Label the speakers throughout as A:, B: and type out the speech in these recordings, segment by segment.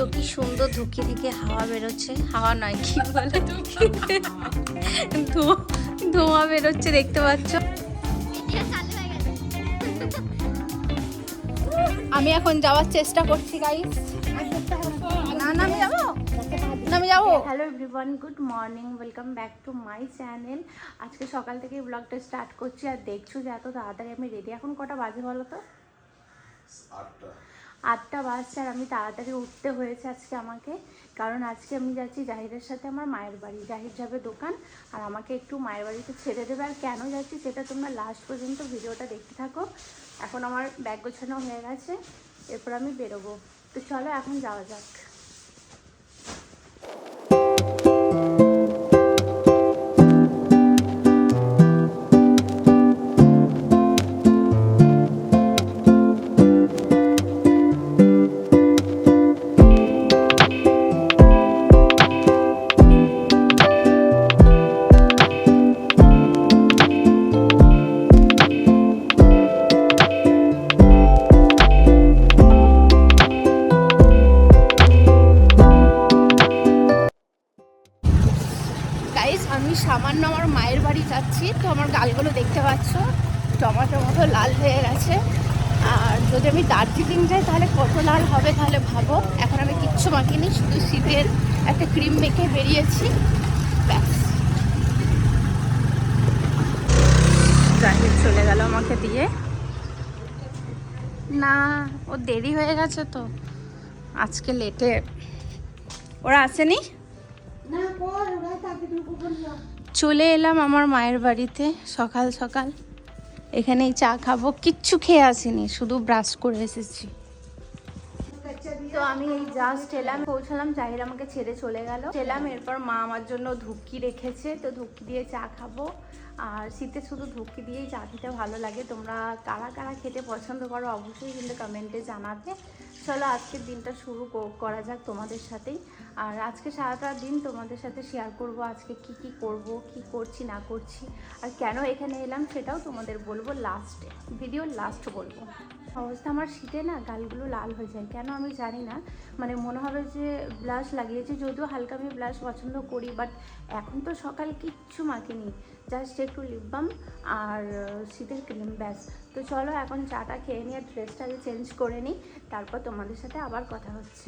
A: তো কি সুন্দর ধুকি থেকে হাওয়া বেরোচ্ছে। হাওয়া নয় কি বলে ধোঁয়া ধোঁয়া বেরোচ্ছে দেখতে পাচ্ছ? আমি এখন যাওয়ার চেষ্টা করছি গাইস না না আমি যাব? না আমি যাব? Hello everyone good morning welcome back to my channel আজকে সকাল থেকে ব্লগটা স্টার্ট করছি আর দেখছ যে এত তাড়াতাড়ি আমি রেডি এখন কটা বাজে বলো তো? আটটা। বাজছে আর আমি তাড়াতাড়ি উঠতে হয়েছে আজকে আমাকে। কারণ আজকে আমি যাচ্ছি জাহিরের সাথে আমার মায়ের বাড়ি। জাহির যাবে দোকান আর আমাকে একটু মায়ের বাড়িতে ছেড়ে দেবে। আর কেন যাচ্ছি সেটা তোমরা লাস্ট পর্যন্ত ভিডিওটা দেখতে থাকো। এখন আমার ব্যাগ গোছানো হয়ে গেছে। এরপর আমি বেরোবো। তো চলো এখন যাওয়া যাক। হবে তাহলে ভাবো। এখন আমি কিচ্ছু মাখিনি শুধু শীতের একটা ক্রিম মেখে বেরিয়েছি। ব্যাস। চলে গেল আমাকে দিয়ে। না ও দেরি হয়ে গেছে তো। আজকে লেটে ওরা আসেনি? চলে এলাম আমার মায়ের বাড়িতে সকাল সকাল। এখানেই চা খাব। কিচ্ছু খেয়ে আসিনি শুধু ব্রাশ করে এসেছি। তো আমি এই জাস্ট এলাম, পৌঁছালাম, জাহির আমাকে ছেড়ে চলে গেল। এলাম, এরপর মা আমার জন্য ধুক্কি রেখেছে, তো ধুক্কি দিয়ে চা খাব। আর শীতে শুধু ধুক্কি দিয়েই চা খেতে ভালো লাগে। তোমরা কারা কারা খেতে পছন্দ করো অবশ্যই কিন্তু কমেন্টে জানাবে। চলো, আজকের দিনটা শুরু করা যাক তোমাদের সাথেই। আর আজকে সারাটা দিন তোমাদের সাথে শেয়ার করব, আজকে কি কি করব, কি করছি, না করছি। আর কেন এখানে এলাম সেটাও তোমাদের বলব লাস্টে ভিডিও লাস্ট বলব। অবস্থা আমার শীতে না গালগুলো লাল হয়ে যায়। কেন আমি জানি না। মানে মনে হবে যে ব্লাশ লাগিয়েছি, যদিও হালকা আমি ব্লাশ পছন্দ করি বাট এখন তো সকাল কিচ্ছু মাখিনি। জাস্ট একটু লিপ বাম আর শীতের ক্রিম ব্যাস। তো চলো এখন চাটা খেয়ে নিয়ে ড্রেসটা আগে চেঞ্জ করে নিই, তারপর তোমাদের সাথে আবার কথা হচ্ছে।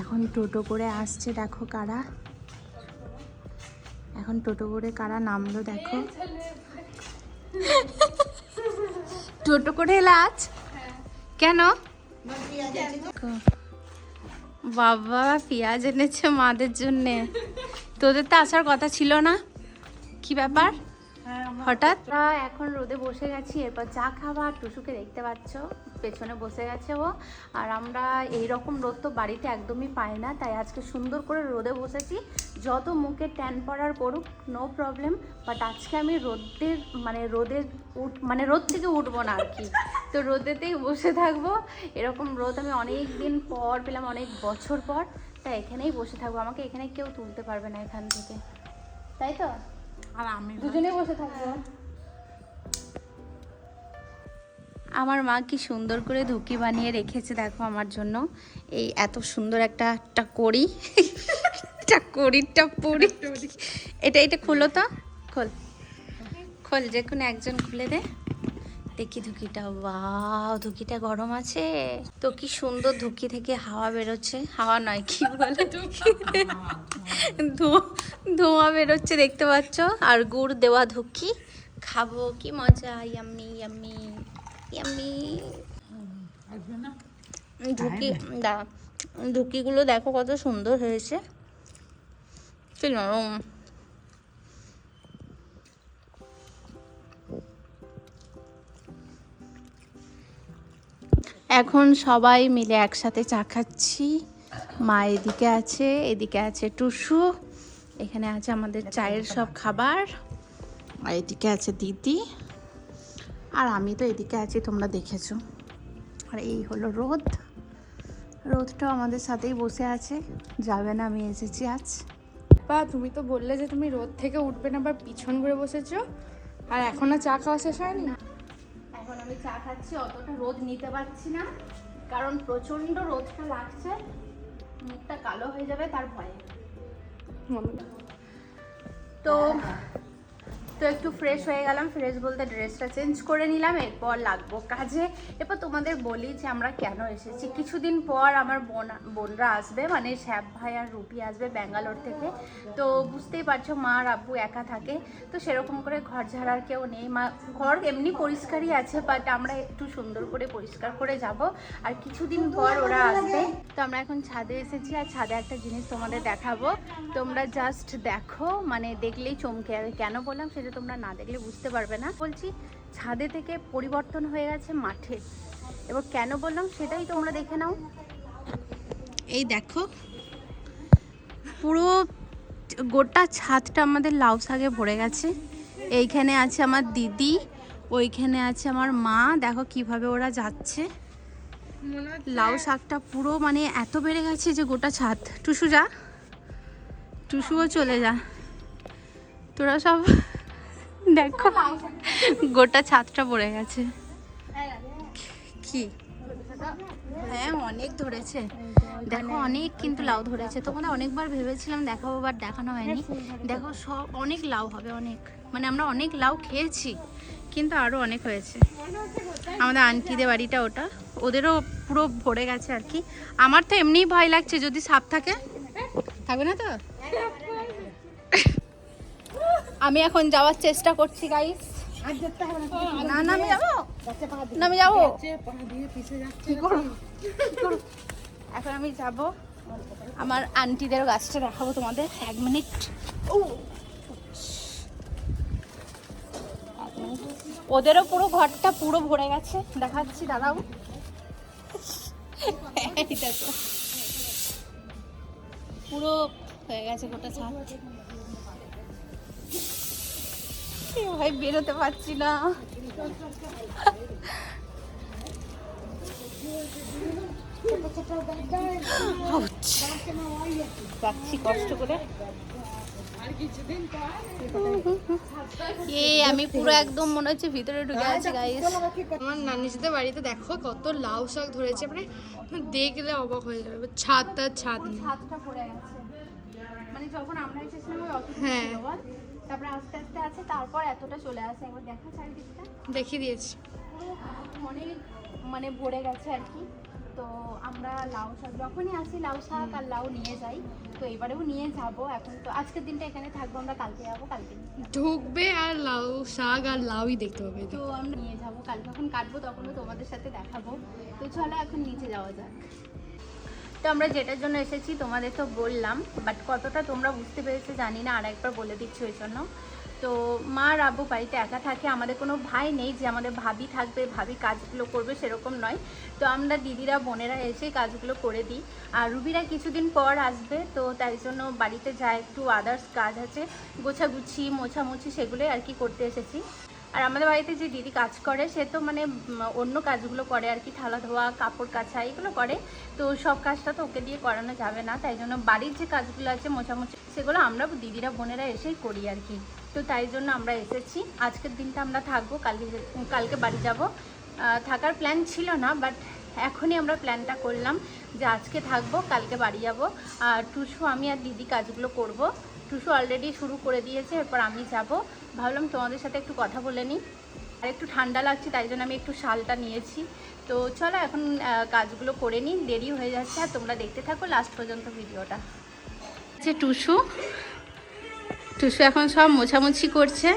A: এখন টোটো করে আসছে, দেখো কারা। এখন টোটো করে কারা নামলো, দেখো। টোটো করে এলে আজ? কেন? বাবা, পেঁয়াজ এনেছে মাদের জন্যে। তোদের তো আসার কথা ছিল না? কি ব্যাপার? হঠাৎ? এখন রোদে বসে গেছি, এরপর চা খাবার টুসুকে দেখতে পাচ্ছ। পেছনে বসে গেছে ও। আর আমরা এই রকম রোদ তো বাড়িতে একদমই পাই না তাই আজকে সুন্দর করে রোদে বসেছি। যত মুখে ট্যান পড়ার পড়ুক নো প্রবলেম বাট আজকে আমি রোদের মানে রোদের উঠ মানে রোদ থেকে উঠবো না আর কি। তো রোদেতেই বসে থাকব। এরকম রোদ আমি অনেক দিন পর পেলাম অনেক বছর পর। তাই এখানেই বসে থাকব। আমাকে এখানে কেউ তুলতে পারবে না এখান থেকে। তাই তো?
B: আর আমি
A: দুজনে বসে থাকব। আমার মা কি সুন্দর করে ধুকি বানিয়ে রেখেছে দেখো আমার জন্য। এই এত সুন্দর একটা একটা কড়ি। একটা কড়িটা পুরি। এটা এটা খুলো তো। খোল। খোল, যে কোনো একজন খুলে দে। দেখি ধুকিটা বাও ধুকিটা গরম আছে। তো কি সুন্দর ধুকি থেকে হাওয়া বেরোচ্ছে। হাওয়া নয়, কি বলে? ধোঁয়া বেরোচ্ছে, দেখতে পাচ্ছ? আর গুড় দেওয়া ধুকি। খাব, কি মজা, ইয়াম্মি ইয়াম্মি।
B: আসবে না?
A: দা ধুকিগুলো দেখো কত সুন্দর হয়েছে। কি নরম। এখন সবাই মিলে একসাথে চা খাচ্ছি। মা এদিকে আছে এদিকে আছে টুসু এখানে আছে আমাদের চায়ের সব খাবার আর এদিকে আছে দিদি। আর আমি তো এদিকে আছি তোমরা দেখেছ। আর এই হলো রোদ। রোদটাও আমাদের সাথেই বসে আছে। যাবে না আমি এসেছি আজ।
C: বা তুমি তো বললে যে তুমি রোদ থেকে উঠবে না বা পিছন করে বসেছো। আর এখনও চা খাওয়া শেষ হয়নি?
A: এখন আমি চা খাচ্ছি অতটা রোদ নিতে পারছি না। কারণ প্রচণ্ড রোদটা লাগছে। মুখটা কালো হয়ে যাবে তার ভয়ে। তো তো একটু ফ্রেশ হয়ে গেলাম ফ্রেশ বলতে ড্রেসটা চেঞ্জ করে নিলাম, এরপর লাগবো কাজে। এরপর তোমাদের বলি যে আমরা কেন এসেছি। কিছুদিন পর আমার বোন বোনরা আসবে মানে শ্যাব ভাই আর রুপি আসবে ব্যাঙ্গালোর থেকে। তো বুঝতেই পারছ, মা আর আব্বু একা থাকে, তো সেরকম করে ঘর ঝাড়ার কেউ নেই। মা ঘর এমনি পরিষ্কারই আছে বাট আমরা একটু সুন্দর করে পরিষ্কার করে যাব। আর কিছুদিন পর ওরা আসবে। তো আমরা এখন ছাদে এসেছি, আর ছাদে একটা জিনিস তোমাদের দেখাবো। তোমরা জাস্ট দেখো মানে দেখলেই চমকে যাবে। কেন বললাম? সেটা তোমরা না দেখলে বুঝতে পারবে না বলছি ছাদে থেকে পরিবর্তন হয়ে গেছে মাঠে। এবার কেন বললাম সেটাই তোমরা দেখে নাও। এই দেখো পুরো গোটা ছাদটা আমাদের লাউ শাকে ভরে গেছে। এইখানে আছে আমার দিদি ওইখানে আছে আমার মা। দেখো কীভাবে ওরা যাচ্ছে। লাউ শাকটা পুরো মানে এত বেড়ে গেছে যে গোটা ছাদ। টুসু যা টুসুও চলে যা। তোরা সব দেখো, গোটা ছাদটা পড়ে গেছে। কি? হ্যাঁ অনেক ধরেছে। দেখো, অনেক কিন্তু লাউ ধরেছে। তোমাদের অনেকবার ভেবেছিলাম দেখাবো, বাট দেখানো হয়নি। দেখো, সব, অনেক লাউ হবে, অনেক। মানে আমরা অনেক লাউ খেয়েছি, কিন্তু আরও অনেক হয়েছে। আমাদের আন্টিদের বাড়িটা ওটা। ওদেরও পুরো ভরে গেছে আর কি। আমার তো এমনিই ভয় লাগছে, যদি সাপ থাকে। থাকবে না তো? আমি এখন যাওয়ার চেষ্টা করছি গাইস না না, আমি যাব? যাব? এখন আমি যাব। আমার আন্টিদের গাছটা দেখাবো তোমাদের। এক মিনিট ওদেরও পুরো ঘরটা পুরো ভরে গেছে। দেখাচ্ছি, দাদাও। দেখো। পুরো হয়ে গেছে গোটা ছাদ। ভাই বেরোতে পারছি না. যাচ্ছি কষ্ট করে। এ আমি পুরো একদম মনে হচ্ছে ভিতরে ঢুকে আছি গাইস
C: আমার নানিজিদের বাড়িতে দেখো কত লাউ শাক ধরেছে মানে দেখলে অবাক হয়ে যাবে। এবার ছাদটা ছাদ
A: ছাদটা পড়ে গেছে মানে যখন আমরা এসেছিলাম
C: হ্যাঁ।
A: তারপরে আস্তে আস্তে আছে তারপর এতটা চলে আসে। একবার দেখা চারিদিকটা।
C: দেখিয়ে দিয়েছি।
A: অনেক মানে ভরে গেছে আর কি। তো আমরা লাউ শাক যখনই আসি লাউ শাক আর লাউ নিয়ে যাই তো এবারেও নিয়ে যাব। এখন তো আজকের দিনটা এখানে থাকব আমরা কালকে যাব কালকে
C: ঢুকবে আর লাউ শাক আর লাউই দেখতে পাবে।
A: তো আমরা নিয়ে যাব কাল যখন কাটবো তখনও তোমাদের সাথে দেখাবো। তো চলো এখন নিচে যাওয়া যাক। তো আমরা যেটার জন্য এসেছি তোমাদের তো বললাম বাট কতটা তোমরা বুঝতে পেরেছ জানি না আর একবার বলে দিচ্ছি ওই জন্য। তো মা আর আব্বু বাড়িতে একা থাকে, আমাদের কোনো ভাই নেই যে আমাদের ভাবি থাকবে, ভাবি কাজগুলো করবে সেরকম নয়। তো আমরা দিদিরা, বোনেরা এসে কাজগুলো করে দিই। আর রুবিরা কিছুদিন পর আসবে, তো তাই জন্য বাড়িতে যা একটু আদার্স কাজ আছে, গোছাগুছি, মোছামুছি সেগুলোই আর কি করতে এসেছি। আর আমাদের বাড়িতে যে দিদি কাজ করে, সে তো মানে অন্য কাজগুলো করে আর কি, থালা ধোয়া, কাপড় কাচা, এগুলো করে। তো সব কাজটা তো ওকে দিয়ে করানো যাবে না, তাই জন্য বাড়ির যে কাজগুলো আছে মোছামুছি, সেগুলো আমরা দিদিরা, বোনেরা এসেই করি আর কি। তো তাই জন্য আমরা এসেছি। আজকের দিনটা আমরা থাকব, কালকে কালকে বাড়ি যাব। থাকার প্ল্যান ছিল না বাট এখনই আমরা প্ল্যানটা করলাম যে আজকে থাকব, কালকে বাড়ি যাব। আর টুসু, আমি আর দিদি কাজগুলো করব। টুসু অলরেডি শুরু করে দিয়েছে, এরপর আমি যাব। ভাবলাম তোমাদের সাথে একটু কথা বলে নিই। আর একটু ঠান্ডা লাগছে, তাই জন্য আমি একটু শালটা নিয়েছি। তো চলো এখন কাজগুলো করে নিই, দেরি হয়ে যাচ্ছে। আর তোমরা দেখতে থাকো লাস্ট পর্যন্ত ভিডিওটা। যে টুসু টুসু এখন সব মোছামুছি করছে।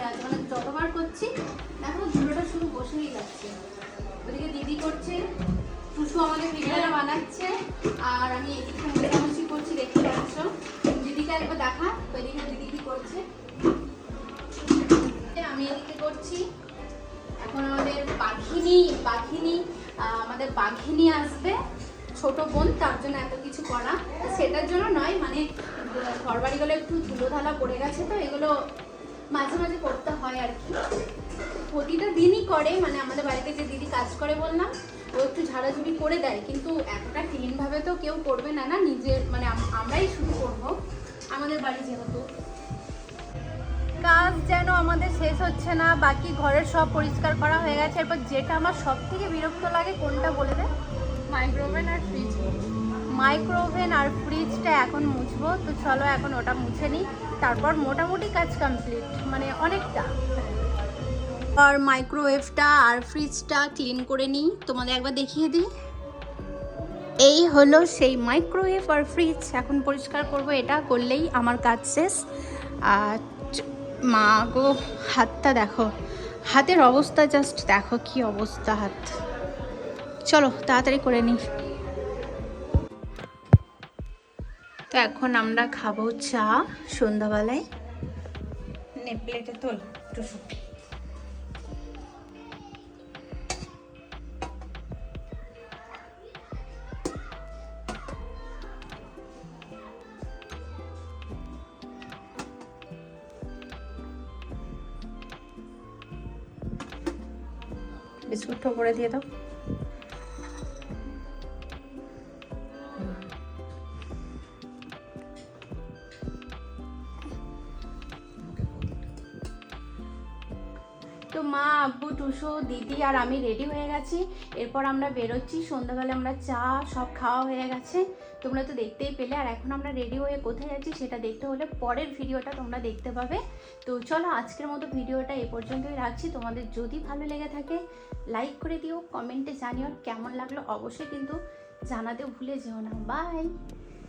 A: চলে মানে যতবার করছি দেখো ধুলোটা শুধু বসেই যাচ্ছে। ওদিকে দিদি করছে, টুসু আমাদের পিঠেরা বানাচ্ছে, আর আমি এদিকে মোটামুটি করছি, দেখতে পাচ্ছ। দিদিকে একবার দেখা ওইদিকে দিদি কি করছে। আমি এদিকে করছি। এখন আমাদের বাঘিনী বাঘিনী আমাদের বাঘিনী আসবে, ছোট বোন, তার জন্য এত কিছু করা। সেটার জন্য নয় মানে ঘরবাড়িগুলো একটু ধুলোধালা পড়ে গেছে তো, এগুলো মাঝে মাঝে করতে হয় আর কি। প্রতিটা দিনই করে মানে আমাদের বাড়িতে যে দিদি কাজ করে বললাম, ও একটু ঝাড়াঝুড়ি করে দেয়, কিন্তু এতটা ক্লিন ভাবে তো কেউ করবে না না, নিজের মানে আমরাই শুরু করব, আমাদের বাড়ি যেহেতু। কাজ যেন আমাদের শেষ হচ্ছে না, বাকি ঘরের সব পরিষ্কার করা হয়ে গেছে, এরপর যেটা আমার সব থেকে বিরক্ত লাগে কোনটা বলে দে?
C: মাইক্রোওভেন আর ফ্রিজ
A: মাইক্রোওভেন আর ফ্রিজটা এখন মুছবো, তো চলো এখন ওটা মুছে নিই। তারপর মোটামুটি কাজ কমপ্লিট মানে অনেকটা। আর মাইক্রোওয়েভটা আর ফ্রিজটা ক্লিন করে নিই, তোমাদের একবার দেখিয়ে দিই। এই হলো সেই মাইক্রোওয়েভ আর ফ্রিজ, এখন পরিষ্কার করব এটা, করলেই আমার কাজ শেষ। আর মা গো, হাতটা দেখো। হাতের অবস্থা জাস্ট দেখো কি অবস্থা হাত। চলো, তাড়াতাড়ি করে নিই। তো এখন আমরা খাব চা সন্ধ্যাবেলায়। নে প্লেটে তোল টুসু বিস্কুটটা করে দিয়ে দাও। তো মা, আব্বু, টুসু, দিদি আর আমি রেডি হয়ে গেছি। এরপর আমরা বেরোচ্ছি, সন্ধ্যাবেলা আমরা চা সব খাওয়া হয়ে গেছে। তোমরা তো দেখতেই পেলে, আর এখন আমরা রেডি হয়ে কোথায় যাচ্ছি সেটা দেখতে হলে পরের ভিডিওটা তোমরা দেখতে পাবে। তো চলো আজকের মতো ভিডিওটা এ পর্যন্তই রাখছি। তোমাদের যদি ভালো লেগে থাকে লাইক করে দিও কমেন্টে জানিও কেমন লাগল। অবশ্যই কিন্তু জানাতে ভুলে যেও না। বাই